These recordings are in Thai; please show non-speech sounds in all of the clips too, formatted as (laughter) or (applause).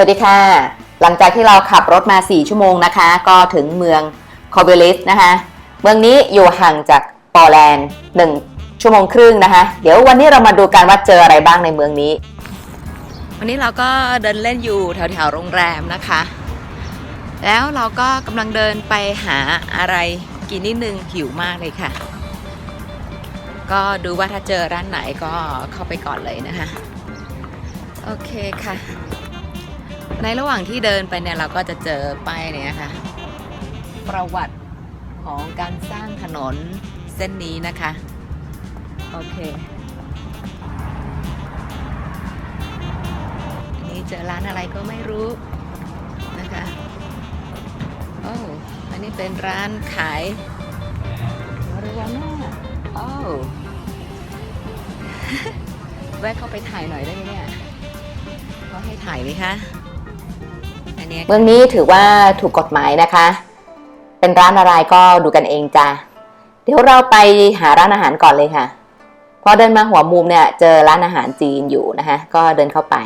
วัสดีค่ะ หลังจากที่เราขับรถมา 4 ชั่วโมงนะคะ ก็ถึงเมืองคอเบลิสนะคะ เมืองนี้อยู่ห่างจากปอแลนด์ 1 ชั่วโมงครึ่งนะคะ เดี๋ยววันนี้เรามาดูกันว่าเจออะไรบ้างในเมืองนี้ วันนี้เราก็เดินเล่นอยู่แถวๆโรงแรมนะคะ แล้วเราก็กำลังเดินไปหาอะไรกินนิดนึงหิวมากเลยค่ะ ก็ดูว่าถ้าเจอร้านไหนก็เข้าไปก่อนเลยนะคะ โอเคค่ะ ในระหว่างที่เดินไปเนี่ยเราก็จะเจอป้ายเนี่ยนะคะประวัติของการสร้างถนนเส้นนี้นะคะ โอเค อันนี้เจอร้านอะไรก็ไม่รู้นะคะโอ้อันนี้เป็นร้านขายมาริวาน่าโอ้แวะเข้าไปถ่ายหน่อยได้ไหมเนี่ยเขาให้ถ่ายไหมคะ เนี้ยเมืองนี้ถือว่าถูกกฎหมายนะคะ เป็นร้านอะไรก็ดูกันเองจ้ะเดี๋ยวเราไปหาร้านอาหารก่อนเลยค่ะ พอเดินมาหัวมุมเนี่ย เจอร้านอาหารจีนอยู่นะคะ ก็เดินเข้าไป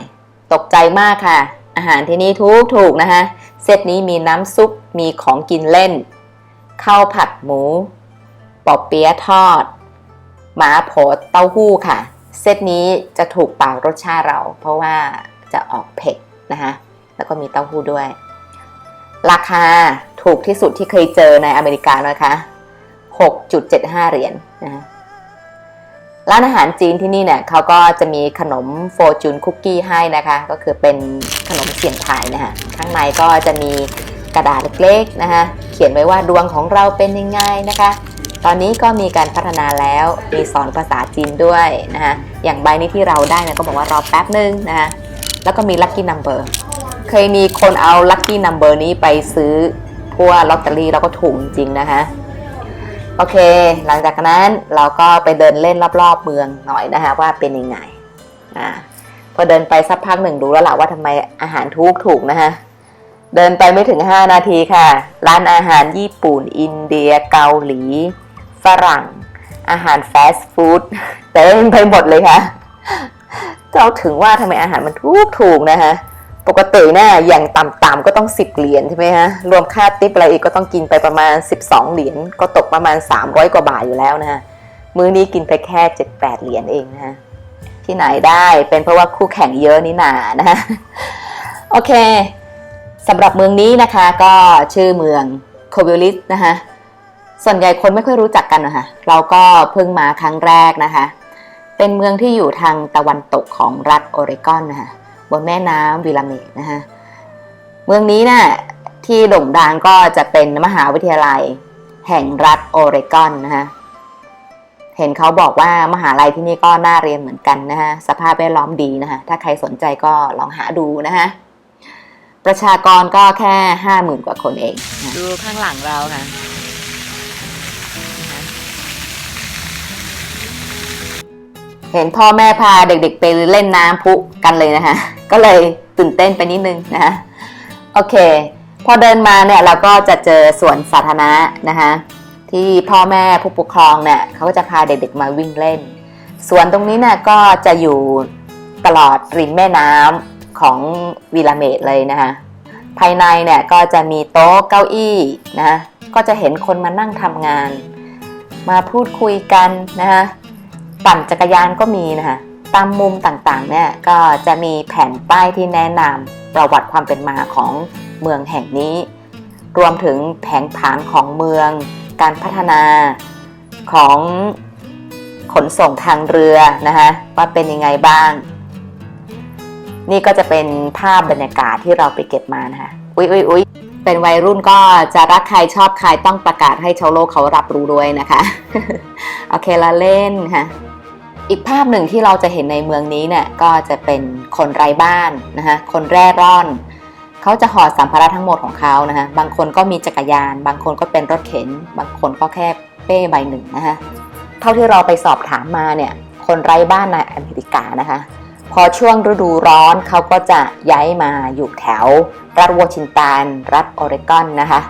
ตกใจมากค่ะ อาหารที่นี่ทุกถูกนะคะ เซตนี้มีน้ำซุปมีของกินเล่นข้าวผัดหมูปอเปี๊ยะทอด หมาโผดเต้าหู้ค่ะ เซตนี้จะถูกปากรสชาติเรา เพราะว่าจะออกเผ็ดนะคะ แล้วก็มีเต้าหู้ด้วย ราคาถูกที่สุดที่เคยเจอในอเมริกานะคะ 6.75 เหรียญนนะคะร้านอาหารจีนที่นี่เนี่ยเขาก็จะมีขนมโฟจูนคุกกี้ให้นะคะ ก็คือเป็นขนมเสี่ยงทายนะคะข้างในก็จะมีกระดาษเล็กๆนะคะ เขียนไว้ว่าดวงของเราเป็นยังไงนะคะ ตอนนี้ก็มีการพัฒนาแล้วมีสอนภาษาจีนด้วยนะคะอย่างใบนี้ที่เราได้เนี่ยก็บอกว่ารอแป๊บนึงนะคะแล้วก็มี lucky number เเคยมีคนเอา lucky number นี้ไปซื้อพวกลอตเตอรี่แล้วก็ถูกจริงนะคะ โอเค หลังจากนั้นเราก็ไปเดินเล่นรอบๆเมืองหน่อยนะคะว่าเป็นยังไงอ่าพอเดินไปสักพักหนึ่งรู้แล้วแหละว่าทำไมอาหารทุกถูกนะคะเดินไปไม่ถึง 5 นาทีค่ะ ร้านอาหารญี่ปุ่น อินเดีย เกาหลี ฝรั่ง อาหารฟาสต์ฟู้ดเต็มไปหมดเลยค่ะเราถึงว่าทำไมอาหารมันถูกถูกนะคะ ปกติเนี่ยอย่างต่ำๆก็ต้อง 10 เหรียญใช่ไหมฮะ รวมค่าติปอะไรอีกก็ต้องกินไปประมาณ 12 เหรียญก็ตกประมาณ 300 กว่าบาทอยู่แล้วนะฮะ มื้อนี้กินไปแค่ 7-8 เหรียญเองนะฮะ ที่ไหนได้เป็นเพราะว่าคู่แข่งเยอะนี่นานะฮะ โอเคสำหรับเมืองนี้นะคะก็ชื่อเมืองโควิลิสนะคะส่วนใหญ่คนไม่ค่อยรู้จักกันนะคะเราก็เพิ่งมาครั้งแรกนะคะ เป็นเมืองที่อยู่ทางตะวันตกของรัฐโอเรกอนนะคะ บนแม่น้ำวิลาเมตนะคะเมืองนี้นะ่ะที่โด่งดังก็จะเป็นมหาวิทยาลัย แห่งรัฐโอเรกอนนะคะเห็นเขาบอกว่ามหาลัยที่นี่ก็น่าเรียนเหมือนกันนะคะสภาพแวดล้อมดีนะคะถ้าใครสนใจก็ลองหาดูนะคะประชากรก็แค่ห้าหมื่นกว่าคนเอง ดูข้างหลังเราค่ะ เห็นพ่อแม่พาเด็กๆไปเล่นน้ำพุกันเลยนะคะ ก็เลยตื่นเต้นไปนิดนึงนะคะโอเค พอเดินมาเนี่ยเราก็จะเจอสวนสาธารณะนะคะที่พ่อแม่ผู้ปกครองเนี่ยเขาก็จะพาเด็กๆมาวิ่งเล่น สวนตรงนี้เนี่ยก็จะอยู่ตลอดริมแม่น้ำของวิลาเมดเลยนะคะภายในเนี่ยก็จะมีโต๊ะเก้าอี้นะก็จะเห็นคนมานั่งทำงาน มาพูดคุยกันนะคะ ปั่นจักรยานก็มีนะคะตามมุมต่างๆเนี่ยก็จะมีแผ่นป้ายที่แนะนำประวัติความเป็นมาของเมืองแห่งนี้ รวมถึงแผงผังของเมือง การพัฒนาของขนส่งทางเรือนะคะว่าเป็นยังไงบ้าง นี่ก็จะเป็นภาพบรรยากาศที่เราไปเก็บมานะคะอุ๊ยอุ๊ยอุ๊ยเป็นวัยรุ่นก็จะรักใครชอบใครต้องประกาศให้ชาวโลกเขารับรู้ด้วยนะคะ โอเคละเล่นค่ะ อีกภาพหนึ่งที่เราจะเห็นในเมืองนี้เนี่ยก็จะเป็นคนไร้บ้านนะคะคนแร่ร่อนเขาจะห่อสัมภาระทั้งหมดของเขานะคะบางคนก็มีจักรยาน บางคนก็เป็นรถเข็น บางคนก็แค่เป้ใบหนึ่งนะคะเท่าที่เราไปสอบถามมาเนี่ยคนไร้บ้านในอเมริกานะคะ พอช่วงฤดูร้อนเขาก็จะย้ายมาอยู่แถว รัฐวอชิงตันรัฐออริกอนนะคะ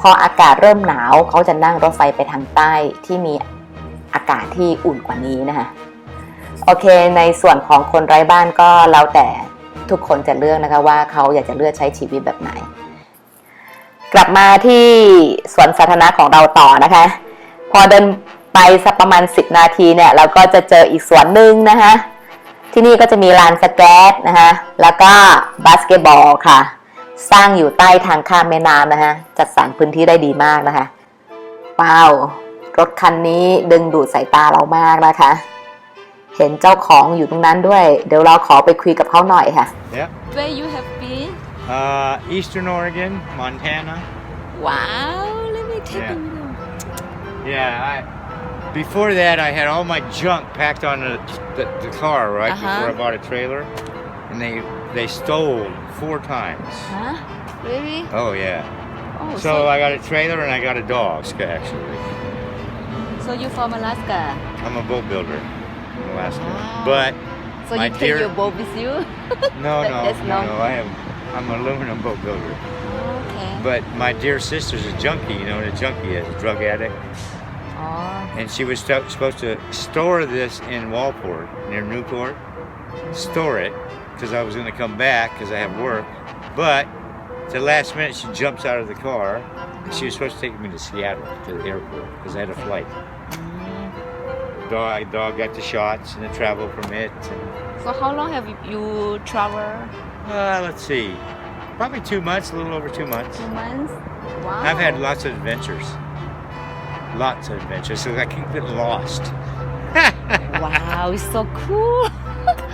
พออากาศเริ่มหนาวเขาจะนั่งรถไฟไปทางใต้ที่มี อากาศที่อุ่นกว่านี้นะคะโอเคในส่วนของคนไร้บ้านก็แล้วแต่ทุกคนจะเลือกนะคะว่าเขาอยากจะเลือกใช้ชีวิตแบบไหน กลับมาที่สวนสาธารณะของเราต่อนะคะ พอเดินไปสักประมาณ 10 นาทีเนี่ยเราก็จะเจออีกสวนหนึ่งนะคะที่นี่ก็จะมีลานสเก็ตนะคะแล้วก็บาสเกตบอลค่ะ สร้างอยู่ใต้ทางข้ามแม่น้ำนะคะจัดสรรพื้นที่ได้ดีมากนะคะว้าว รถคันนี้ดึงดูดสายตาเรามากนะคะ เห็นเจ้าของอยู่ตรงนั้นด้วย เดี๋ยวเราขอไปคุยกับเขาหน่อยค่ะ Yep. Where you have been? Uh, Eastern Oregon, Montana. Wow, let me take Yeah. a look. Yeah. I, before that, I had all my junk packed on the, the, the car, right? Uh-huh. Before I bought a trailer. And they, they stole four times. Huh? Really? Oh, yeah. Oh, So I got a trailer and I got a dog, actually. So you from Alaska? I'm a boat builder in Alaska. Wow. But So My you take dear- your boat with you? (laughs) no, no, that's no, no. I am, I'm an aluminum boat builder. Okay. But my dear sister's a junkie. You know what a junkie is? A drug addict. oh, and she was supposed to store this in Walport near Newport. Store it because I was going to come back because I have work. But at the last minute, she jumps out of the car. She was supposed to take me to Seattle to the airport because I had a flight. Dog, dog got the shots and the travel permit. And, so how long have you, traveled? uh, let's see, probably two months, a little over two months. Two months? Wow. I've had lots of adventures. Lots of adventures, so I keep getting lost. (laughs) Wow, it's so cool.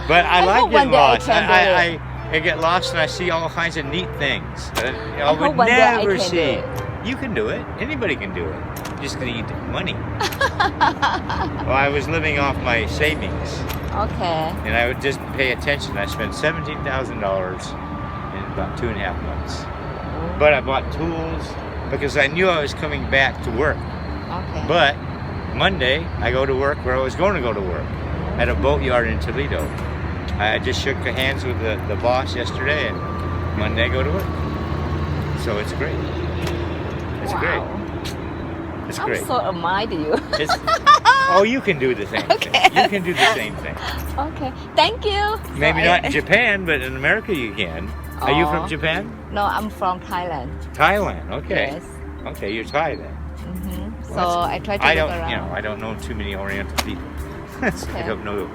But I, I like getting I lost. I, I, I get lost and I see all kinds of neat things that I, I would I never see. You can do it. Anybody can do it. You just need money. (laughs) (laughs) well, I was living off my savings, Okay. and I would just pay attention. I spent seventeen thousand dollars in about two and a half months. But I bought tools because I knew I was coming back to work. Okay. But Monday, I go to work where I was going to go to work at a boatyard in Toledo. I just shook hands with the, the boss yesterday, and Monday I go to work. So it's great. It's wow. great. It's I'm great. so admire you. (laughs) Oh, you can do the same Okay. thing. You can do the same thing. okay. Thank you. Maybe So not I- in Japan, but in America you can. Are you from Oh. Japan? No, I'm from Thailand. Thailand. Okay. Yes. Okay, you're Thai then. hmm So Well, I try to I don't, around. you know, I don't know too many Oriental people. (laughs) So I don't know.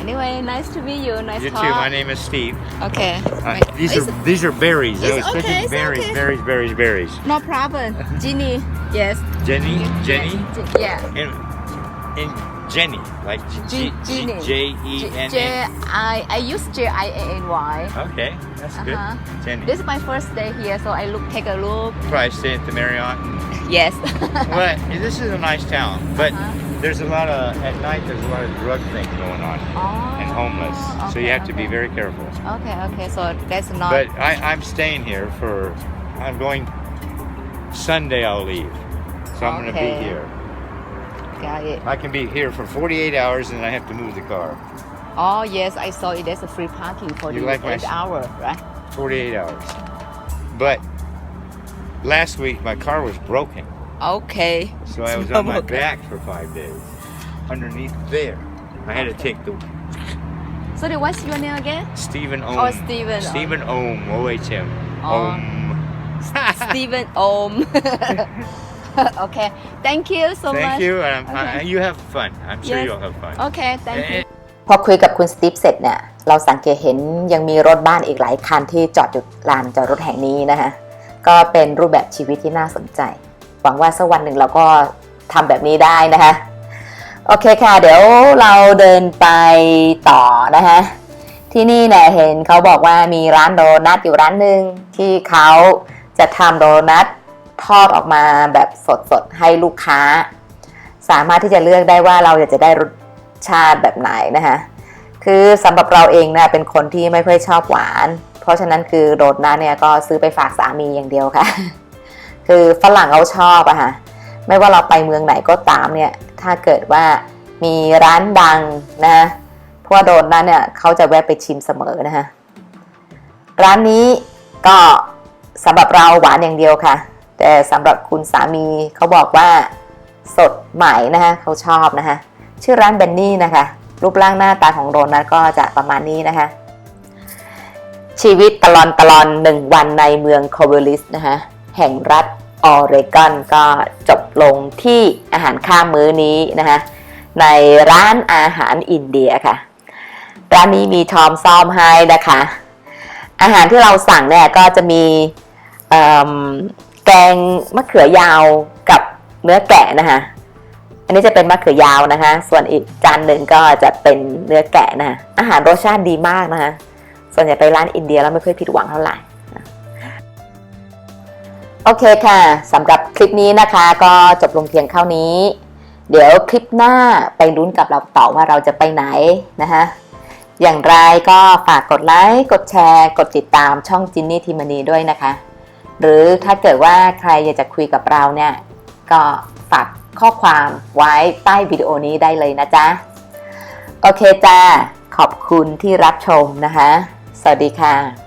Anyway, nice to meet you. Nice to meet You talk. too. My name is Steve. Okay. Uh, these It's- are these are berries. I it's was okay, it's berries, okay. berries, berries, berries. No problem. (laughs) Jenny. Yes. Jenny, Jenny, Yeah. and, and Jenny, like G- G- Jenny. J E N J. I I use J I A N Y. Okay, that's good. Uh-huh. Jenny. This is my first day here, so I look take a look. Probably stay at the Marriott. (laughs) Yes. But this is a nice town. But Uh-huh. There's a lot of at night. There's a lot of drug things going on oh, and homeless. so you okay, have to be very careful. Okay, okay. So that's not. But I, I'm staying here for. I'm going. Sunday I'll leave. So I'm going to be here. got it. I can be here for 48 hours and I have to move the car. Oh yes, I saw it. There's a free parking for You the like eight hour, right? 48 hours. But last week my car was broken. Okay. So I was on my back for five days. Underneath there. I had to take the So the- what's your name again? Stephen Ohm. Oh, Stephen. Stephen Ohm. O-H-M. Oh. Ohm. Stephen Om. okay. Thank you so much. Thank you. And I'm, I, Okay. you have fun. I'm sure Yes. you'll have fun. Okay, thank you. Eh, พอคุยกับคุณสตีฟเสร็จเนี่ยเราสังเกตเห็นยังมีรถบ้านอีกหลายคันที่จอดอยู่ลานจอดรถแห่งนี้นะคะก็เป็นรูปแบบชีวิตที่น่าสนใจห วังว่าสักวันหนึ่งเราก็ทำแบบนี้ได้นะคะ โอเคค่ะ เดี๋ยวเราเดินไปต่อนะคะ ที่นี่เนี่ยเห็นเขาบอกว่ามีร้านโดนัทอยู่ร้านหนึ่งที่เขาจะทำโดนัททอดออกมาแบบสดๆให้ลูกค้า สามารถที่จะเลือกได้ว่าเราอยากจะได้รสชาติแบบไหนนะคะคือสำหรับเราเองเนี่ยเป็นคนที่ไม่ค่อยชอบหวาน เพราะฉะนั้นคือโดนัทเนี่ยก็ซื้อไปฝากสามีอย่างเดียวค่ะ คือฝรั่งเขาชอบอะค่ะไม่ว่าเราไปเมืองไหนก็ตามเนี่ย ถ้าเกิดว่ามีร้านดังนะพวโดนัทเนี่ยเขาจะแวะไปชิมเสมอนะคะร้านนี้ก็สำหรับเราหวานอย่างเดียวค่ะ แต่สำหรับคุณสามีเขาบอกว่าสดใหม่นะคะเขาชอบนะคะชื่อร้านเบนนี่นะคะ รูปร่างหน้าตาของโดนัทก็จะประมาณนี้นะคะ ชีวิตตลอนตลอนหนึ่งวันในเมืองโคเวลิสนะคะแห่งรัฐ ออเรกอนก็จบลงที่อาหารข้ามมื้อนี้นะคะในร้านอาหารอินเดียค่ะ ร้านนี้มีทอมซ่อมให้นะคะ อาหารที่เราสั่งเนี่ยก็จะมีแกงมะเขือยาวกับเนื้อแกะนะคะอันนี้จะเป็นมะเขือยาวนะคะ ส่วนอีกจานหนึ่งก็จะเป็นเนื้อแกะนะคะอาหารรสชาติดีมากนะคะ ส่วนใหญ่ไปร้านอินเดียแล้วไม่ค่อยผิดหวังเท่าไหร่ โอเคค่ะสำหรับคลิปนี้นะคะก็จบลงเพียงเท่านี้ เดี๋ยวคลิปหน้าไปลุ้นกับเราต่อว่าเราจะไปไหนนะคะอย่างไรก็ฝากกดไลค์กดแชร์ กดติดตามช่องจินนี่ทีมนีด้วยนะคะ หรือถ้าเกิดว่าใครอยากจะคุยกับเราเนี่ย ก็ฝากข้อความไว้ใต้วิดีโอนี้ได้เลยนะจ๊ะ โอเคจ้าขอบคุณที่รับชมนะคะ สวัสดีค่ะ